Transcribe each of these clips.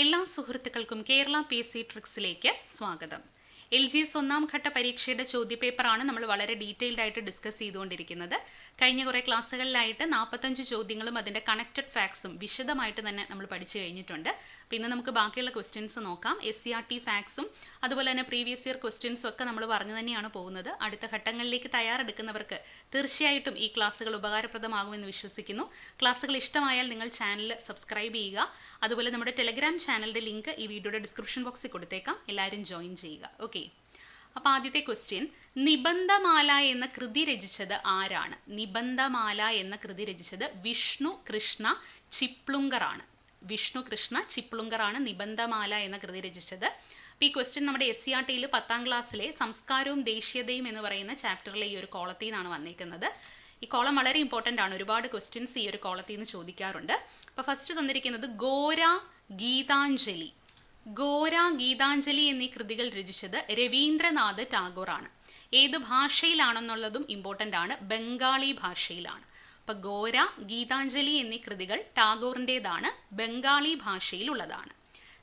എല്ലാ സുഹൃത്തുക്കൾക്കും Kerala P C ട്രിക്സിലേക്ക് സ്വാഗതം. എൽ ജി എസ് ഒന്നാം ഘട്ട പരീക്ഷയുടെ ചോദ്യപേപ്പറാണ് നമ്മൾ വളരെ ഡീറ്റെയിൽഡ് ആയിട്ട് ഡിസ്കസ് ചെയ്തുകൊണ്ടിരിക്കുന്നത്. കഴിഞ്ഞ കുറേ ക്ലാസ്സുകളിലായിട്ട് നാൽപ്പത്തഞ്ച് ചോദ്യങ്ങളും അതിന്റെ കണക്റ്റഡ് ഫാക്സും വിശദമായിട്ട് തന്നെ നമ്മൾ പഠിച്ചു കഴിഞ്ഞിട്ടുണ്ട്. അപ്പോൾ ഇന്ന് നമുക്ക് ബാക്കിയുള്ള ക്വസ്റ്റ്യൻസ് നോക്കാം. എസ് സി ആർ ടി ഫാക്സും അതുപോലെ തന്നെ പ്രീവിയസ് ഇയർ ക്വസ്റ്റ്യൻസും ഒക്കെ നമ്മൾ പറഞ്ഞു തന്നെയാണ് പോകുന്നത്. അടുത്ത ഘട്ടങ്ങളിലേക്ക് തയ്യാറെടുക്കുന്നവർക്ക് തീർച്ചയായിട്ടും ഈ ക്ലാസ്സുകൾ ഉപകാരപ്രദമാകുമെന്ന് വിശ്വസിക്കുന്നു. ക്ലാസ്സുകൾ ഇഷ്ടമായാൽ നിങ്ങൾ ചാനൽ സബ്സ്ക്രൈബ് ചെയ്യുക. അതുപോലെ നമ്മുടെ ടെലഗ്രാം ചാനലിന്റെ ലിങ്ക് ഈ വീഡിയോയുടെ ഡിസ്ക്രിപ്ഷൻ ബോക്സിൽ കൊടുത്തേക്കാം. എല്ലാവരും ജോയിൻ ചെയ്യുക. ഓക്കെ അപ്പോൾ ആദ്യത്തെ ക്വസ്റ്റ്യൻ നിബന്ധമാല എന്ന കൃതി രചിച്ചത് ആരാണ്? നിബന്ധമാല എന്ന കൃതി രചിച്ചത് വിഷ്ണു കൃഷ്ണ ചിപ്ലുങ്കറാണ്. വിഷ്ണു കൃഷ്ണ ചിപ്ലുങ്കറാണ് നിബന്ധമാല എന്ന കൃതി രചിച്ചത്. ഈ ക്വസ്റ്റ്യൻ നമ്മുടെ എസ് സി ആർ ടിയിൽ പത്താം ക്ലാസ്സിലെ സംസ്കാരവും ദേശീയതയും എന്ന് പറയുന്ന ചാപ്റ്ററിലെ ഈ ഒരു കോളത്തിൽ നിന്നാണ് വന്നേക്കുന്നത്. ഈ കോളം വളരെ ഇമ്പോർട്ടന്റ് ആണ്. ഒരുപാട് ക്വസ്റ്റ്യൻസ് ഈ ഒരു കോളത്തിൽ നിന്ന് ചോദിക്കാറുണ്ട്. അപ്പോൾ ഫസ്റ്റ് തന്നിരിക്കുന്നത് ഗോര ഗീതാഞ്ജലി. ഗോര ഗീതാഞ്ജലി എന്നീ കൃതികൾ രചിച്ചത് രവീന്ദ്രനാഥ് ടാഗോറാണ്. ഏത് ഭാഷയിലാണെന്നുള്ളതും ഇമ്പോർട്ടന്റ് ആണ്. ബംഗാളി ഭാഷയിലാണ്. അപ്പോൾ ഗോര ഗീതാഞ്ജലി എന്നീ കൃതികൾ ടാഗോറിന്റേതാണ് ബംഗാളി ഭാഷയിലുള്ളതാണ്.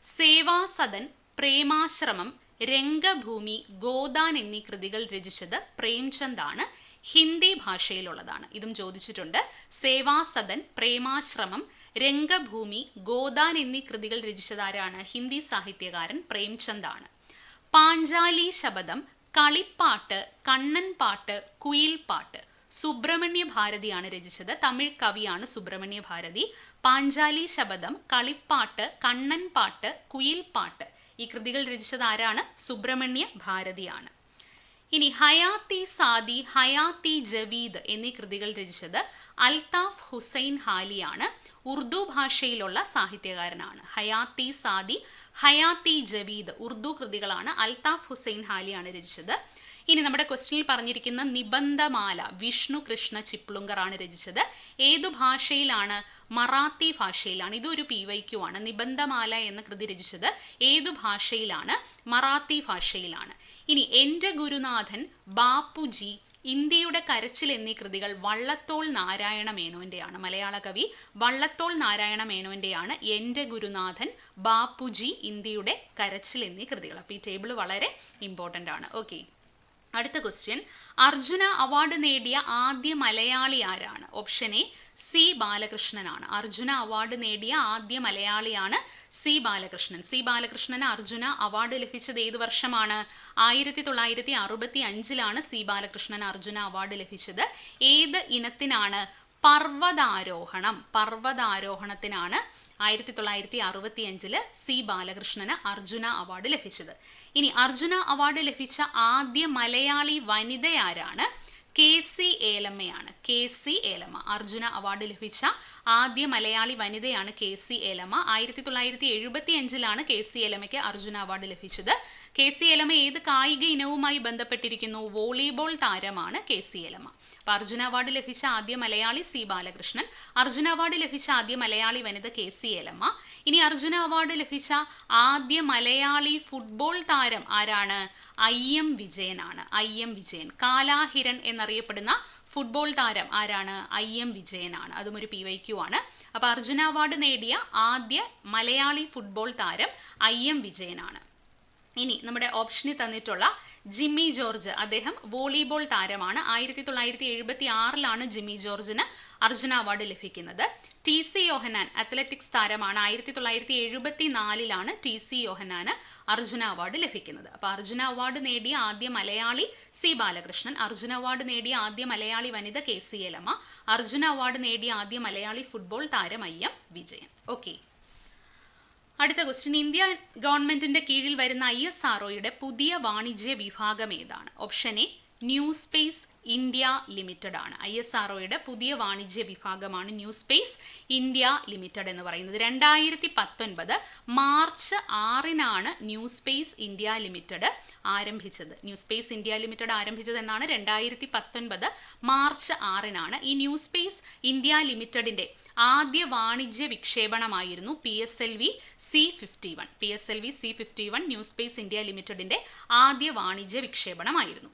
സേവാസദൻ പ്രേമാശ്രമം രംഗഭൂമി ഗോദാൻ എന്നീ കൃതികൾ രചിച്ചത് പ്രേംചന്ദ് ആണ് ഹിന്ദി ഭാഷയിലുള്ളതാണ്. ഇതും ചോദിച്ചിട്ടുണ്ട്. സേവാസദൻ പ്രേമാശ്രമം രംഗഭൂമി ഗോദാൻ എന്നീ കൃതികൾ രചിച്ചതാരാണ് ഹിന്ദി സാഹിത്യകാരൻ പ്രേംചന്ദാണ് പാഞ്ചാലി ശബദം കളിപ്പാട്ട് കണ്ണൻ പാട്ട് കുയിൽ പാട്ട് സുബ്രഹ്മണ്യ ഭാരതിയാണ് രചിച്ചത്. തമിഴ് കവിയാണ് സുബ്രഹ്മണ്യ ഭാരതി. പാഞ്ചാലി ശബദം കളിപ്പാട്ട് കണ്ണൻ പാട്ട് കുയിൽ പാട്ട് ഈ കൃതികൾ രചിച്ചത് ആരാണ് സുബ്രഹ്മണ്യ ഭാരതിയാണ് ഇനി ഹയാത്തി സാദി ഹയാത്തി ജവീദ് എന്നീ കൃതികൾ രചിച്ചത് അൽതാഫ് ഹുസൈൻ ഹാലിയാണ്. ഉർദു ഭാഷയിലുള്ള സാഹിത്യകാരനാണ്. ഹയാത്തി സാദി ഹയാത്തി ജവീദ് ഉർദു കൃതികളാണ് അൽതാഫ് ഹുസൈൻ ഹാലിയാണ് രചിച്ചത്. ഇനി നമ്മുടെ ക്വസ്റ്റ്യനിൽ പറഞ്ഞിരിക്കുന്ന നിബന്ധമാല വിഷ്ണു കൃഷ്ണ ചിപ്ലുങ്കറാണ് രചിച്ചത്. ഏതു ഭാഷയിലാണ്? മറാത്തി ഭാഷയിലാണ്. ഇതൊരു പി വൈ ക്യു ആണ്. നിബന്ധമാല എന്ന കൃതി രചിച്ചത് ഏതു ഭാഷയിലാണ്? മറാത്തി ഭാഷയിലാണ്. ഇനി എന്റെ ഗുരുനാഥൻ ബാപ്പുജി ഇന്ത്യയുടെ കരച്ചിൽ എന്നീ കൃതികൾ വള്ളത്തോൾ നാരായണ മേനോന്റെയാണ്. മലയാള കവി വള്ളത്തോൾ നാരായണ മേനോന്റെയാണ് എന്റെ ഗുരുനാഥൻ ബാപ്പുജി ഇന്ത്യയുടെ കരച്ചിൽ എന്നീ കൃതികൾ. അപ്പോൾ ഈ ടേബിൾ വളരെ ഇമ്പോർട്ടന്റ് ആണ്. ഓക്കെ അടുത്ത ക്വസ്റ്റ്യൻ അർജുന അവാർഡ് നേടിയ ആദ്യ മലയാളി ആരാണ്? ഓപ്ഷൻ എ സി ബാലകൃഷ്ണനാണ്. അർജുന അവാർഡ് നേടിയ ആദ്യ മലയാളിയാണ് സി ബാലകൃഷ്ണൻ. സി ബാലകൃഷ്ണന് അർജുന അവാർഡ് ലഭിച്ചത് ഏത് വർഷമാണ്? ആയിരത്തി തൊള്ളായിരത്തി അറുപത്തി അഞ്ചിലാണ് സി ബാലകൃഷ്ണൻ അർജുന അവാർഡ് ലഭിച്ചത്. ഏത് ഇനത്തിനാണ്? പർവതാരോഹണം. പർവതാരോഹണത്തിനാണ് ആയിരത്തി തൊള്ളായിരത്തി അറുപത്തി അഞ്ചിൽ സി ബാലകൃഷ്ണന് അർജുന അവാർഡ് ലഭിച്ചത്. ഇനി അർജുന അവാർഡ് ലഭിച്ച ആദ്യ മലയാളി വനിതയാരാണ് K C ഏലമ്മയാണ്. K C Elamma. Arjuna award ലഭിച്ച ആദ്യ മലയാളി വനിതയാണ് കെ സി ഏലമ്മ. ആയിരത്തി തൊള്ളായിരത്തി എഴുപത്തി അഞ്ചിലാണ് കെ സി ഏലമ്മയ്ക്ക് അർജുന അവാർഡ് ലഭിച്ചത്. കെ സി എലമ ഏത് കായിക ഇനവുമായി ബന്ധപ്പെട്ടിരിക്കുന്നു? വോളിബോൾ താരമാണ് കെ സി എലമ. അപ്പൊ അർജുന അവാർഡ് ലഭിച്ച ആദ്യ മലയാളി സി ബാലകൃഷ്ണൻ അർജുന അവാർഡ് ലഭിച്ച ആദ്യ മലയാളി വനിത കെ സി എലമ്മ ഇനി അർജുന അവാർഡ് ലഭിച്ച ആദ്യ മലയാളി ഫുട്ബോൾ താരം ആരാണ്? ഐ എം വിജയനാണ്. I M Vijayan. കാലാഹിരൺ എന്നറിയപ്പെടുന്ന ഫുട്ബോൾ താരം ആരാണ്? ഐ എം വിജയനാണ്. അതും ഒരു പി വൈ ക്യു ആണ്. അപ്പോൾ അർജുന അവാർഡ് നേടിയ ആദ്യ മലയാളി ഫുട്ബോൾ താരം ഐ എം വിജയനാണ്. ഇനി നമ്മുടെ ഓപ്ഷനിൽ തന്നിട്ടുള്ള ജിമ്മി ജോർജ്. അദ്ദേഹം വോളിബോൾ താരമാണ്. ആയിരത്തി തൊള്ളായിരത്തി എഴുപത്തി ആറിലാണ് ജിമ്മി ജോർജിന് അർജുന അവാർഡ് ലഭിക്കുന്നത്. ടി സി യോഹനാൻ അത്ലറ്റിക്സ് താരമാണ്. ആയിരത്തി തൊള്ളായിരത്തി എഴുപത്തി നാലിലാണ് ടി സി യോഹനാന് അർജുന അവാർഡ് ലഭിക്കുന്നത്. അപ്പോൾ അർജുന അവാർഡ് നേടിയ ആദ്യ മലയാളി സി ബാലകൃഷ്ണൻ അർജുന അവാർഡ് നേടിയ ആദ്യ മലയാളി വനിത K C Elamma Arjuna award നേടിയ ആദ്യ മലയാളി ഫുട്ബോൾ താരം ഐ എം വിജയൻ. ഓക്കെ അടുത്ത ക്വസ്റ്റ്യൻ ഇന്ത്യ ഗവൺമെന്റിന്റെ കീഴിൽ വരുന്ന ഐ എസ് ആർ പുതിയ വാണിജ്യ വിഭാഗം ഏതാണ്? Option A new space India limited ആണ്. ഐ എസ് ആർ പുതിയ വാണിജ്യ വിഭാഗമാണ് ന്യൂ സ്പേസ് ഇന്ത്യ ലിമിറ്റഡ് എന്ന് പറയുന്നത്. രണ്ടായിരത്തി പത്തൊൻപത് മാർച്ച് ആറിനാണ് ന്യൂ സ്പേസ് ഇന്ത്യ ലിമിറ്റഡ് ആരംഭിച്ചത്. ന്യൂ സ്പേസ് ഇന്ത്യ ലിമിറ്റഡ് ആരംഭിച്ചത് എന്നാണ് രണ്ടായിരത്തി പത്തൊൻപത് മാർച്ച് ആറിനാണ് ഈ ന്യൂ സ്പേസ് ഇന്ത്യ ലിമിറ്റഡിന്റെ ആദ്യ വാണിജ്യ വിക്ഷേപണമായിരുന്നു P S L V C fifty one. P S L V C fifty one new space India ലിമിറ്റഡിന്റെ ആദ്യ വാണിജ്യ വിക്ഷേപണമായിരുന്നു.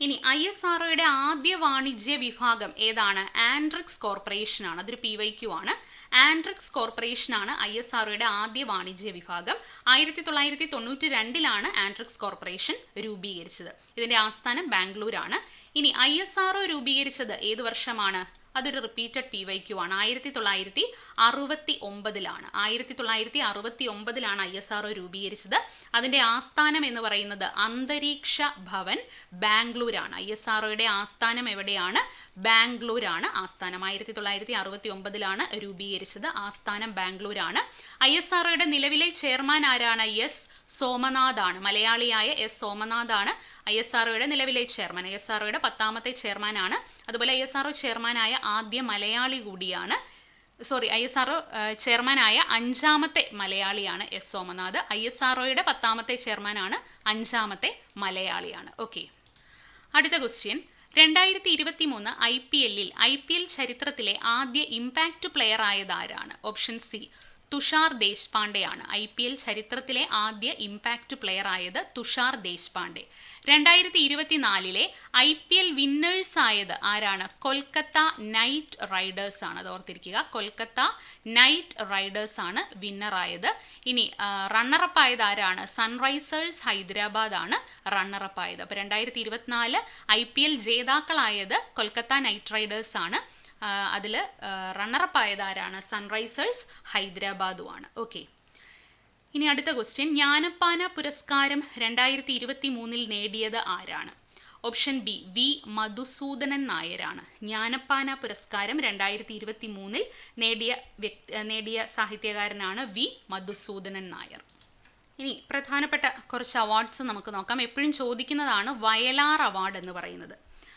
ഇനി ഐ എസ് ആർ ഒയുടെ ആദ്യ വാണിജ്യ വിഭാഗം ഏതാണ്? ആൻഡ്രിക്സ് കോർപ്പറേഷൻ ആണ് അതൊരു പി വൈ ക്യു ആണ്. ആൻഡ്രിക്സ് കോർപ്പറേഷൻ ആണ് ഐ എസ് ആർ ഒയുടെ ആദ്യ വാണിജ്യ വിഭാഗം. ആയിരത്തി തൊള്ളായിരത്തി തൊണ്ണൂറ്റി രണ്ടിലാണ് ആൻഡ്രിക്സ് കോർപ്പറേഷൻ രൂപീകരിച്ചത്. ഇതിന്റെ ആസ്ഥാനം ബാംഗ്ലൂരാണ്. ഇനി ഐ എസ് ആർ ഒ രൂപീകരിച്ചത് ഏത് വർഷമാണ്? അതൊരു റിപ്പീറ്റഡ് പി വൈ ക്യു ആണ്. ആയിരത്തി തൊള്ളായിരത്തി അറുപത്തി ഒമ്പതിലാണ് ആയിരത്തി തൊള്ളായിരത്തി അറുപത്തി ഒമ്പതിലാണ് ഐ എസ് ആർ ഒ രൂപീകരിച്ചത്. അതിന്റെ ആസ്ഥാനം എന്ന് പറയുന്നത് അന്തരീക്ഷ ഭവൻ ബാംഗ്ലൂരാണ്. ഐ എസ് ആർ ഒയുടെ ആസ്ഥാനം എവിടെയാണ്? ബാംഗ്ലൂരാണ് ആസ്ഥാനം. ആയിരത്തി തൊള്ളായിരത്തി അറുപത്തി ഒമ്പതിലാണ് രൂപീകരിച്ചത്. ആസ്ഥാനം ബാംഗ്ലൂരാണ്. ഐ എസ് ആർ ഒയുടെ നിലവിലെ ചെയർമാൻ ആരാണ്? എസ് സോമനാഥാണ്. മലയാളിയായ എസ് സോമനാഥാണ് ഐ എസ് ആർ ഒയുടെ നിലവിലെ ചെയർമാൻ. ഐ എസ് ആർ ഒയുടെ പത്താമത്തെ ചെയർമാനാണ്. അതുപോലെ ഐ എസ് ആർ ഒ ചെയർമാനായ ആദ്യ മലയാളി കൂടിയാണ്. സോറി ഐ എസ് ആർ ചെയർമാനായ അഞ്ചാമത്തെ മലയാളിയാണ് S Somanath. I S R ഒയുടെ പത്താമത്തെ ചെയർമാനാണ് അഞ്ചാമത്തെ മലയാളിയാണ്. ഓക്കെ. അടുത്ത ക്വസ്റ്റ്യൻ. രണ്ടായിരത്തി ഇരുപത്തി മൂന്ന് ഐ പി എല്ലിൽ ഐ പി എൽ ചരിത്രത്തിലെ ആദ്യ ഇമ്പാക്റ്റ് പ്ലെയർ ആയതാരാണ് ഓപ്ഷൻ സി തുഷാർ ദേശ്പാണ്ഡെയാണ്. ഐ പി എൽ ചരിത്രത്തിലെ ആദ്യ ഇമ്പാക്റ്റ് പ്ലെയർ ആയത് തുഷാർ ദേശ്പാണ്ഡെ. രണ്ടായിരത്തി ഇരുപത്തിനാലിലെ ഐ പി എൽ വിന്നേഴ്സ് ആയത് ആരാണ്? കൊൽക്കത്ത നൈറ്റ് റൈഡേഴ്സ് ആണ്. അത് ഓർത്തിരിക്കുക. കൊൽക്കത്ത നൈറ്റ് റൈഡേഴ്സ് ആണ് വിന്നറായത് ഇനി റണ്ണറപ്പ് ആയത് ആരാണ്? സൺറൈസേഴ്സ് ഹൈദരാബാദ് ആണ് റണ്ണറപ്പ് ആയത്. അപ്പോൾ രണ്ടായിരത്തി ഇരുപത്തിനാല് ഐ പി എൽ ജേതാക്കളായത് കൊൽക്കത്ത നൈറ്റ് റൈഡേഴ്സ് ആണ്. അതിൽ റണ്ണറപ്പ് ആയത് ആരാണ് സൺറൈസേഴ്സ് ഹൈദരാബാദുമാണ് ഓക്കെ ഇനി അടുത്ത ക്വസ്റ്റ്യൻ ജ്ഞാനപ്പാന പുരസ്കാരം രണ്ടായിരത്തി ഇരുപത്തി മൂന്നിൽ നേടിയത് ആരാണ്? ഓപ്ഷൻ ബി വി മധുസൂദനൻ നായരാണ്. ജ്ഞാനപ്പാന പുരസ്കാരം രണ്ടായിരത്തി ഇരുപത്തി മൂന്നിൽ നേടിയ വ്യക്തി നേടിയ സാഹിത്യകാരനാണ് വി മധുസൂദനൻ നായർ. ഇനി പ്രധാനപ്പെട്ട കുറച്ച് അവാർഡ്സ് നമുക്ക് നോക്കാം. എപ്പോഴും ചോദിക്കുന്നതാണ് വയലാർ അവാർഡ് എന്ന് പറയുന്നത്.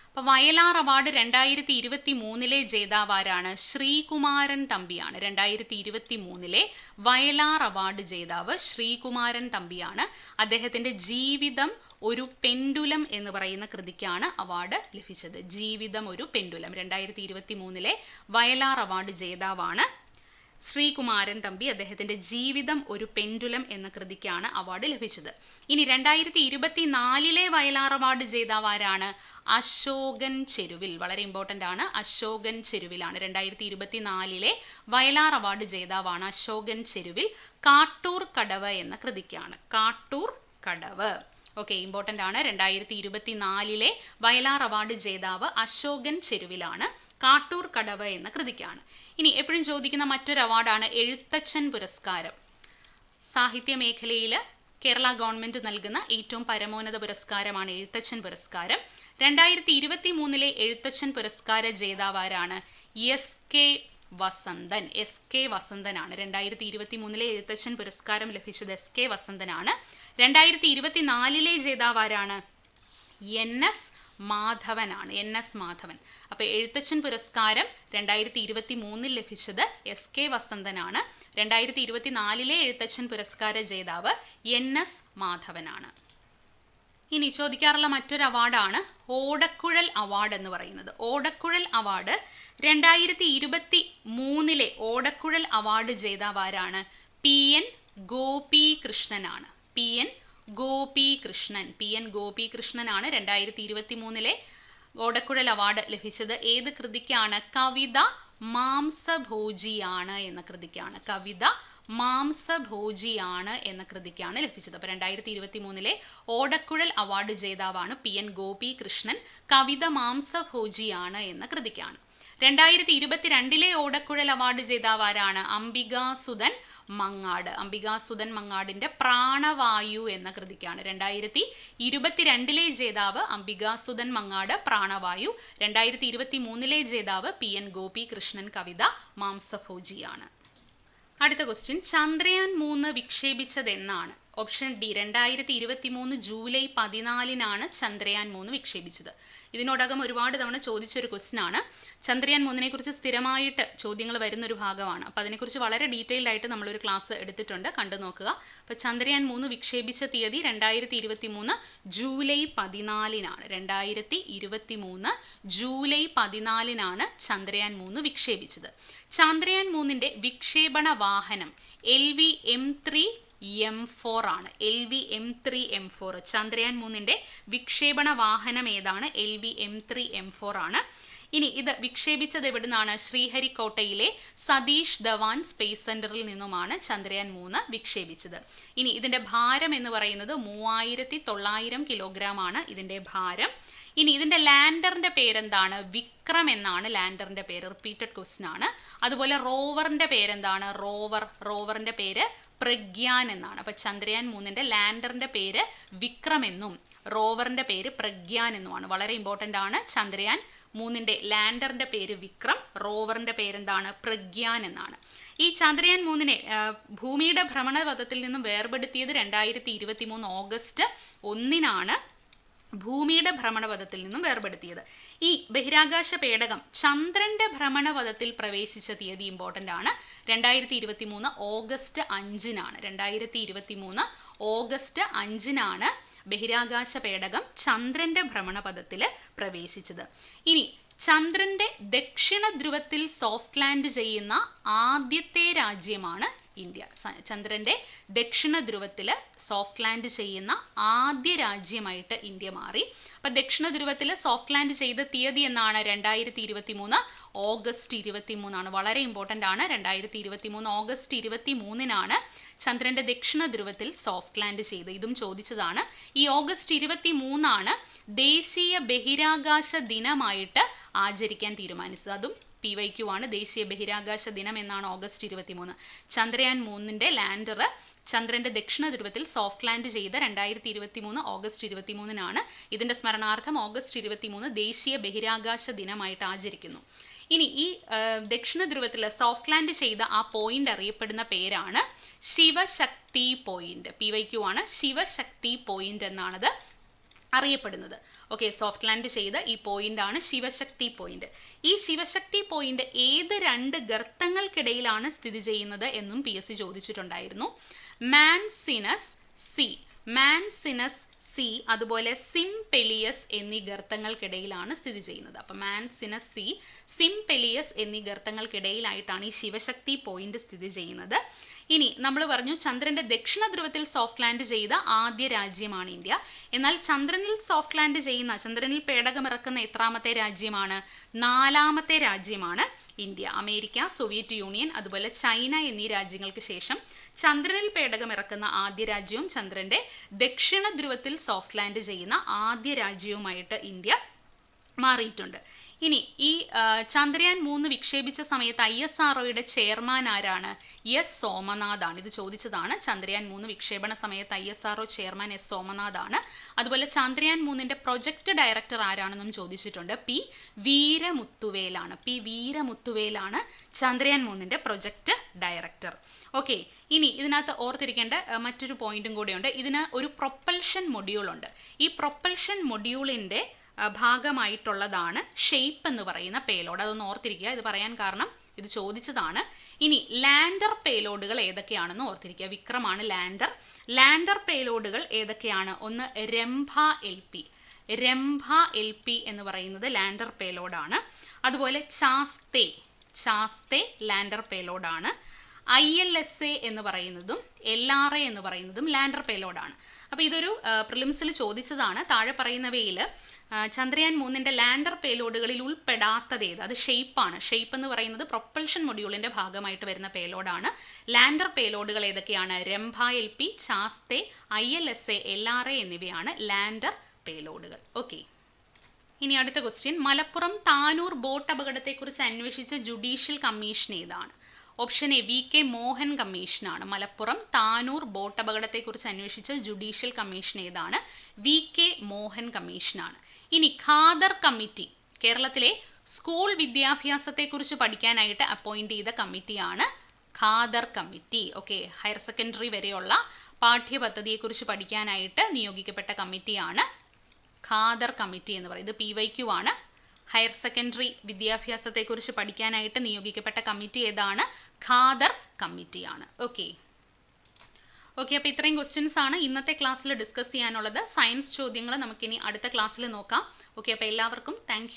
അപ്പോൾ വയലാർ അവാർഡ് രണ്ടായിരത്തി ഇരുപത്തി മൂന്നിലെ ജേതാവാരാണ് ശ്രീകുമാരൻ തമ്പിയാണ്. രണ്ടായിരത്തി ഇരുപത്തി മൂന്നിലെ വയലാർ അവാർഡ് ജേതാവ് ശ്രീകുമാരൻ തമ്പിയാണ്. അദ്ദേഹത്തിന്റെ ജീവിതം ഒരു പെൻഡുലം എന്ന് പറയുന്ന കൃതിക്കാണ് അവാർഡ് ലഭിച്ചത്. ജീവിതം ഒരു പെൻഡുലം. രണ്ടായിരത്തി ഇരുപത്തി മൂന്നിലെ വയലാർ അവാർഡ് ജേതാവാണ് ശ്രീകുമാരൻ തമ്പി അദ്ദേഹത്തിന്റെ ജീവിതം ഒരു പെൻഡുലം എന്ന കൃതിക്കാണ് അവാർഡ് ലഭിച്ചത്. ഇനി രണ്ടായിരത്തി ഇരുപത്തി നാലിലെ വയലാർ അവാർഡ് ജേതാവാരാണ് അശോകൻ ചെരുവിൽ. വളരെ ഇമ്പോർട്ടന്റ് ആണ്. അശോകൻ ചെരുവിലാണ്. രണ്ടായിരത്തി ഇരുപത്തി നാലിലെ വയലാർ അവാർഡ് ജേതാവാണ് അശോകൻ ചെരുവിൽ. കാട്ടൂർ കടവ് എന്ന കൃതിക്കാണ്. കാട്ടൂർ കടവ്. ഓക്കെ ഇമ്പോർട്ടന്റ് ആണ്. രണ്ടായിരത്തി ഇരുപത്തി നാലിലെ വയലാർ അവാർഡ് ജേതാവ് അശോകൻ ചെരുവിലാണ് കാട്ടൂർ കടവ് എന്ന കൃതിക്കാണ്. ഇനി എപ്പോഴും ചോദിക്കുന്ന മറ്റൊരു അവാർഡാണ് എഴുത്തച്ഛൻ പുരസ്കാരം. സാഹിത്യ മേഖലയിൽ കേരള ഗവൺമെന്റ് നൽകുന്ന ഏറ്റവും പരമോന്നത പുരസ്കാരമാണ് എഴുത്തച്ഛൻ പുരസ്കാരം. രണ്ടായിരത്തി ഇരുപത്തി മൂന്നിലെ എഴുത്തച്ഛൻ പുരസ്കാര ജേതാവാരാണ് S K Vasanthan S K വസന്തനാണ്. രണ്ടായിരത്തി ഇരുപത്തി മൂന്നിലെ എഴുത്തച്ഛൻ പുരസ്കാരം ലഭിച്ചത് എസ് കെ വസന്തനാണ്. രണ്ടായിരത്തി ഇരുപത്തി നാലിലെ ജേതാവാരാണ് N S മാധവനാണ്. N S Madhavan. അപ്പോൾ എഴുത്തച്ഛൻ പുരസ്കാരം രണ്ടായിരത്തി ഇരുപത്തി മൂന്നിൽ ലഭിച്ചത് എസ് കെ വസന്തനാണ്. രണ്ടായിരത്തി ഇരുപത്തി നാലിലെ എഴുത്തച്ഛൻ പുരസ്കാര ജേതാവ് എൻ എസ് മാധവനാണ്. ഇനി ചോദിക്കാറുള്ള മറ്റൊരു അവാർഡാണ് ഓടക്കുഴൽ അവാർഡ് എന്ന് പറയുന്നത്. ഓടക്കുഴൽ അവാർഡ് രണ്ടായിരത്തി ഇരുപത്തി മൂന്നിലെ ഓടക്കുഴൽ അവാർഡ് ജേതാവാരാണ് P N Gopi കൃഷ്ണനാണ് P N Gopi Krishnan P N Gopi കൃഷ്ണനാണ് രണ്ടായിരത്തി ഇരുപത്തി മൂന്നിലെ ഓടക്കുഴൽ അവാർഡ് ലഭിച്ചത്. ഏത് കൃതിക്കാണ്? കവിത മാംസഭോജിയാണ് എന്ന കൃതിക്കാണ്. കവിത മാംസഭോജിയാണ് എന്ന കൃതിക്കാണ് ലഭിച്ചത്. അപ്പോൾ രണ്ടായിരത്തി ഇരുപത്തി മൂന്നിലെ ഓടക്കുഴൽ അവാർഡ് ജേതാവാണ് പി എൻ ഗോപി കൃഷ്ണൻ കവിത മാംസഭോജിയാണ് എന്ന കൃതിക്കാണ്. രണ്ടായിരത്തി ഇരുപത്തിരണ്ടിലെ ഓടക്കുഴൽ അവാർഡ് ജേതാവാരാണ് അംബികാസുധൻ മങ്ങാട്. അംബികാസുധൻ മങ്ങാടിന്റെ പ്രാണവായു എന്ന കൃതിക്കാണ്. രണ്ടായിരത്തി ഇരുപത്തിരണ്ടിലെ ജേതാവ് അംബികാസുധൻ മങ്ങാട് പ്രാണവായു. രണ്ടായിരത്തി ഇരുപത്തി മൂന്നിലെ ജേതാവ് പി എൻ ഗോപി കൃഷ്ണൻ കവിത മാംസഭോജിയാണ്. അടുത്ത ക്വസ്റ്റ്യൻ ചന്ദ്രയാൻ മൂന്ന് വിക്ഷേപിച്ചത് എന്നാണ് ഓപ്ഷൻ ഡി രണ്ടായിരത്തി ഇരുപത്തി മൂന്ന് ജൂലൈ പതിനാലിനാണ് ചന്ദ്രയാൻ മൂന്ന് വിക്ഷേപിച്ചത്. ഇതിനോടകം ഒരുപാട് തവണ ചോദിച്ചൊരു ക്വസ്റ്റ്യൻ ആണ് ചന്ദ്രയാൻ മൂന്നിനെക്കുറിച്ച് സ്ഥിരമായിട്ട് ചോദ്യങ്ങൾ വരുന്നൊരു ഭാഗമാണ്. അപ്പോൾ അതിനെക്കുറിച്ച് വളരെ ഡീറ്റെയിൽഡ് ആയിട്ട് നമ്മളൊരു ക്ലാസ് എടുത്തിട്ടുണ്ട്. കണ്ടു നോക്കുക. അപ്പോൾ ചന്ദ്രയാൻ മൂന്ന് വിക്ഷേപിച്ച തീയതി രണ്ടായിരത്തി ഇരുപത്തി മൂന്ന് ജൂലൈ പതിനാലിനാണ്. രണ്ടായിരത്തി ഇരുപത്തി മൂന്ന് ജൂലൈ പതിനാലിനാണ് ചന്ദ്രയാൻ മൂന്ന് വിക്ഷേപിച്ചത്. ചന്ദ്രയാൻ മൂന്നിന്റെ വിക്ഷേപണ വാഹനം L V M three M four ആണ്. L V M three M four Chandrayaan മൂന്നിന്റെ വിക്ഷേപണ വാഹനം ഏതാണ് L V M three M four ആണ്. ഇനി ഇത് വിക്ഷേപിച്ചത് എവിടുന്നാണ്? ശ്രീഹരിക്കോട്ടയിലെ സതീഷ് ധവാൻ സ്പേസ് സെന്ററിൽ നിന്നുമാണ് ചന്ദ്രയാൻ മൂന്ന് വിക്ഷേപിച്ചത്. ഇനി ഇതിന്റെ ഭാരം എന്ന് പറയുന്നത് മൂവായിരത്തി തൊള്ളായിരം കിലോഗ്രാം ആണ് ഇതിന്റെ ഭാരം. ഇനി ഇതിന്റെ ലാൻഡറിന്റെ പേരെന്താണ്? വിക്രം എന്നാണ് ലാൻഡറിന്റെ പേര്. റിപ്പീറ്റഡ് ക്വസ്റ്റ്യൻ ആണ്. അതുപോലെ റോവറിന്റെ പേരെന്താണ്? റോവർ. റോവറിന്റെ പേര് പ്രഗ്യാൻ എന്നാണ്. അപ്പൊ ചന്ദ്രയാൻ മൂന്നിന്റെ ലാൻഡറിന്റെ പേര് വിക്രം എന്നും റോവറിന്റെ പേര് പ്രഗ്യാൻ എന്നുമാണ്. വളരെ ഇമ്പോർട്ടന്റ് ആണ്. ചന്ദ്രയാൻ മൂന്നിന്റെ ലാൻഡറിന്റെ പേര് വിക്രം റോവറിന്റെ പേരെന്താണ്? പ്രഗ്യാൻ എന്നാണ്. ഈ ചന്ദ്രയാൻ മൂന്നിനെ ഭൂമിയുടെ ഭ്രമണപഥത്തിൽ നിന്നും വേർപെടുത്തിയത് രണ്ടായിരത്തി ഇരുപത്തി മൂന്ന് ഓഗസ്റ്റ് ഒന്നിനാണ്. ഭൂമിയുടെ ഭ്രമണപഥത്തിൽ നിന്നും വേർപെടുത്തിയത്. ഈ ബഹിരാകാശ പേടകം ചന്ദ്രന്റെ ഭ്രമണപഥത്തിൽ പ്രവേശിച്ച തീയതി ഇമ്പോർട്ടന്റ് ആണ്. രണ്ടായിരത്തി ഇരുപത്തി മൂന്ന് ഓഗസ്റ്റ് അഞ്ചിനാണ്. രണ്ടായിരത്തി ഇരുപത്തി മൂന്ന് ഓഗസ്റ്റ് അഞ്ചിനാണ് ബഹിരാകാശ പേടകം ചന്ദ്രന്റെ ഭ്രമണപഥത്തിൽ പ്രവേശിച്ചത്. ഇനി ചന്ദ്രന്റെ ദക്ഷിണ ധ്രുവത്തിൽ സോഫ്റ്റ് ലാൻഡ് ചെയ്യുന്ന ആദ്യത്തെ രാജ്യമാണ് ഇന്ത്യ. ചന്ദ്രന്റെ ദക്ഷിണ ധ്രുവത്തിൽ സോഫ്റ്റ് ലാൻഡ് ചെയ്യുന്ന ആദ്യ രാജ്യമായിട്ട് ഇന്ത്യ മാറി. അപ്പം ദക്ഷിണ ധ്രുവത്തിൽ സോഫ്റ്റ് ലാൻഡ് ചെയ്ത തീയതി എന്നാണ്? രണ്ടായിരത്തി ഇരുപത്തി മൂന്ന് ഓഗസ്റ്റ് ഇരുപത്തി മൂന്നാണ് വളരെ ഇമ്പോർട്ടന്റ് ആണ്. രണ്ടായിരത്തി ഇരുപത്തി മൂന്ന് ഓഗസ്റ്റ് ഇരുപത്തി മൂന്നിനാണ് ചന്ദ്രന്റെ ദക്ഷിണ ധ്രുവത്തിൽ സോഫ്റ്റ് ലാൻഡ് ചെയ്ത്. ഇതും ചോദിച്ചതാണ്. ഈ ഓഗസ്റ്റ് ഇരുപത്തി മൂന്നാണ് ദേശീയ ബഹിരാകാശ ദിനമായിട്ട് ആചരിക്കാൻ തീരുമാനിച്ചത്. അതും പി വൈ ക്യു ആണ് ദേശീയ ബഹിരാകാശ ദിനം എന്നാണ് ഓഗസ്റ്റ് ഇരുപത്തി മൂന്ന് ചന്ദ്രയാൻ മൂന്നിന്റെ ലാൻഡർ ചന്ദ്രന്റെ ദക്ഷിണ ധ്രുവത്തിൽ സോഫ്റ്റ് ലാൻഡ് ചെയ്ത രണ്ടായിരത്തി ഇരുപത്തി മൂന്ന് ഓഗസ്റ്റ് ഇരുപത്തി മൂന്നിനാണ് ഇതിന്റെ സ്മരണാർത്ഥം ഓഗസ്റ്റ് ഇരുപത്തി മൂന്ന് ദേശീയ ബഹിരാകാശ ദിനമായിട്ട് ആചരിക്കുന്നു. ഇനി ഈ ദക്ഷിണ ധ്രുവത്തിൽ സോഫ്റ്റ് ലാൻഡ് ചെയ്ത ആ പോയിന്റ് അറിയപ്പെടുന്ന പേരാണ് Shivashakti point P Y Q ആണ് ശിവശക്തി പോയിന്റ് എന്നാണത്. അറിയപ്പെടുന്നത്. ഓക്കെ സോഫ്റ്റ് ലാൻഡ് ചെയ്ത ഈ പോയിന്റ് ആണ് ശിവശക്തി പോയിന്റ് ഈ ശിവശക്തി പോയിന്റ് ഏത് രണ്ട് ഗർത്തങ്ങൾക്കിടയിലാണ് സ്ഥിതി ചെയ്യുന്നത് എന്നും പി എസ് സി ചോദിച്ചിട്ടുണ്ടായിരുന്നു. മാൻസിനസ് സി മാൻസിനസ് സി അതുപോലെ സിംപെലിയസ് എന്നീ ഗർത്തങ്ങൾക്കിടയിലാണ് സ്ഥിതി ചെയ്യുന്നത്. അപ്പം മാൻസിനസ് സി സിംപെലിയസ് എന്നീ ഗർത്തങ്ങൾക്കിടയിലായിട്ടാണ് ഈ ശിവശക്തി പോയിന്റ് സ്ഥിതി ചെയ്യുന്നത്. ഇനി നമ്മൾ പറഞ്ഞു ചന്ദ്രന്റെ ദക്ഷിണ ധ്രുവത്തിൽ സോഫ്റ്റ് ലാൻഡ് ചെയ്ത ആദ്യ രാജ്യമാണ് ഇന്ത്യ. എന്നാൽ ചന്ദ്രനിൽ സോഫ്റ്റ് ലാൻഡ് ചെയ്യുന്ന ചന്ദ്രനിൽ പേടകമിറക്കുന്ന എത്രാമത്തെ രാജ്യമാണ്? നാലാമത്തെ രാജ്യമാണ് ഇന്ത്യ. അമേരിക്ക സോവിയറ്റ് യൂണിയൻ അതുപോലെ ചൈന എന്നീ രാജ്യങ്ങൾക്ക് ശേഷം ചന്ദ്രനിൽ പേടകമിറക്കുന്ന ആദ്യ രാജ്യവും ചന്ദ്രന്റെ ദക്ഷിണ ധ്രുവത്തിൽ സോഫ്റ്റ് ലാൻഡ് ചെയ്യുന്ന ആദ്യ രാജ്യവുമായിട്ട് ഇന്ത്യ മാറിയിട്ടുണ്ട്. ഇനി ഈ ചന്ദ്രയാൻ മൂന്ന് വിക്ഷേപിച്ച സമയത്ത് ഐ എസ് ആർ ചെയർമാൻ ആരാണ്? എസ് സോമനാഥ് ആണ് ഇത് ചോദിച്ചതാണ്. ചന്ദ്രയാൻ മൂന്ന് വിക്ഷേപണ സമയത്ത് I S R chairman S Somanath ആണ് അതുപോലെ ചന്ദ്രയാൻ മൂന്നിന്റെ പ്രൊജക്ട് ഡയറക്ടർ ആരാണെന്നും ചോദിച്ചിട്ടുണ്ട്. പി വീരമുത്തുവേലാണ്. പി വീരമുത്തുവേലാണ് ചന്ദ്രയാൻ മൂന്നിന്റെ പ്രൊജക്ട് ഡയറക്ടർ. ഓക്കെ ഇനി ഇതിനകത്ത് ഓർത്തിരിക്കേണ്ട മറ്റൊരു പോയിന്റും കൂടെയുണ്ട്. ഇതിന് ഒരു പ്രൊപ്പൽഷൻ മൊഡ്യൂൾ ഉണ്ട് ഈ പ്രൊപ്പൽഷൻ മൊഡ്യൂളിന്റെ ഭാഗമായിട്ടുള്ളതാണ് ഷെയ്പ്പ് എന്ന് പറയുന്ന പേലോഡ് അതൊന്ന് ഓർത്തിരിക്കുക. ഇത് പറയാൻ കാരണം ഇത് ചോദിച്ചതാണ്. ഇനി ലാൻഡർ പേലോഡുകൾ ഏതൊക്കെയാണെന്ന് ഓർത്തിരിക്കുക. വിക്രമാണ് ലാൻഡർ ലാൻഡർ പേലോഡുകൾ ഏതൊക്കെയാണ്? ഒന്ന് Rambha L P. Rambha L P എന്ന് പറയുന്നത് ലാൻഡർ പേലോഡാണ് അതുപോലെ ചാസ്തേ. ചാസ്തേ ലാൻഡർ പേലോഡാണ് ഐ എൽ എസ് എ എന്ന് പറയുന്നതും എൽ ആർ എ എന്ന് പറയുന്നതും ലാൻഡർ പേലോഡാണ് അപ്പോൾ ഇതൊരു പ്രിലിംസിൽ ചോദിച്ചതാണ്. താഴെ പറയുന്നവയിൽ ചന്ദ്രയാൻ മൂന്നിന്റെ ലാൻഡർ പേലോഡുകളിൽ ഉൾപ്പെടാത്തത് ഏത്? അത് ഷെയ്പ്പാണ് ഷെയ്പ്പ് എന്ന് പറയുന്നത് പ്രൊപ്പൽഷൻ മൊഡ്യൂളിന്റെ ഭാഗമായിട്ട് വരുന്ന പേലോഡാണ്. ലാൻഡർ പേലോഡുകൾ ഏതൊക്കെയാണ്? Rambha L P ChaSTE I L S A L R A എന്നിവയാണ് ലാൻഡർ പേലോഡുകൾ. ഓക്കെ ഇനി അടുത്ത ക്വസ്റ്റ്യൻ മലപ്പുറം താനൂർ ബോട്ട് അപകടത്തെക്കുറിച്ച് അന്വേഷിച്ച ജുഡീഷ്യൽ കമ്മീഷൻ ഏതാണ്? Option A V K Mohan കമ്മീഷനാണ് മലപ്പുറം താനൂർ ബോട്ട് അപകടത്തെക്കുറിച്ച് അന്വേഷിച്ച ജുഡീഷ്യൽ കമ്മീഷൻ ഏതാണ്? വി കെ മോഹൻ കമ്മീഷനാണ് ഇനി ഖാദർ കമ്മിറ്റി കേരളത്തിലെ സ്കൂൾ വിദ്യാഭ്യാസത്തെക്കുറിച്ച് പഠിക്കാനായിട്ട് അപ്പോയിന്റ് ചെയ്ത കമ്മിറ്റിയാണ് Khader committee. Okay higher secondary വരെയുള്ള പാഠ്യപദ്ധതിയെക്കുറിച്ച് പഠിക്കാനായിട്ട് നിയോഗിക്കപ്പെട്ട കമ്മിറ്റിയാണ് ഖാദർ കമ്മിറ്റി എന്ന് പറയുന്നത്. പി വൈ ക്യു ആണ്. ഹയർ സെക്കൻഡറി വിദ്യാഭ്യാസത്തെക്കുറിച്ച് പഠിക്കാനായിട്ട് നിയോഗിക്കപ്പെട്ട കമ്മിറ്റി ഏതാണ്? ഖാദർ കമ്മിറ്റിയാണ്. ഓക്കെ ഓക്കെ അപ്പോൾ ഇത്രയും ക്വസ്റ്റ്യൻസ് ആണ് ഇന്നത്തെ ക്ലാസ്സിൽ ഡിസ്കസ് ചെയ്യാനുള്ളത്. സയൻസ് ചോദ്യങ്ങൾ നമുക്കിനി അടുത്ത ക്ലാസ്സിൽ നോക്കാം. ഓക്കെ അപ്പോൾ എല്ലാവർക്കും താങ്ക്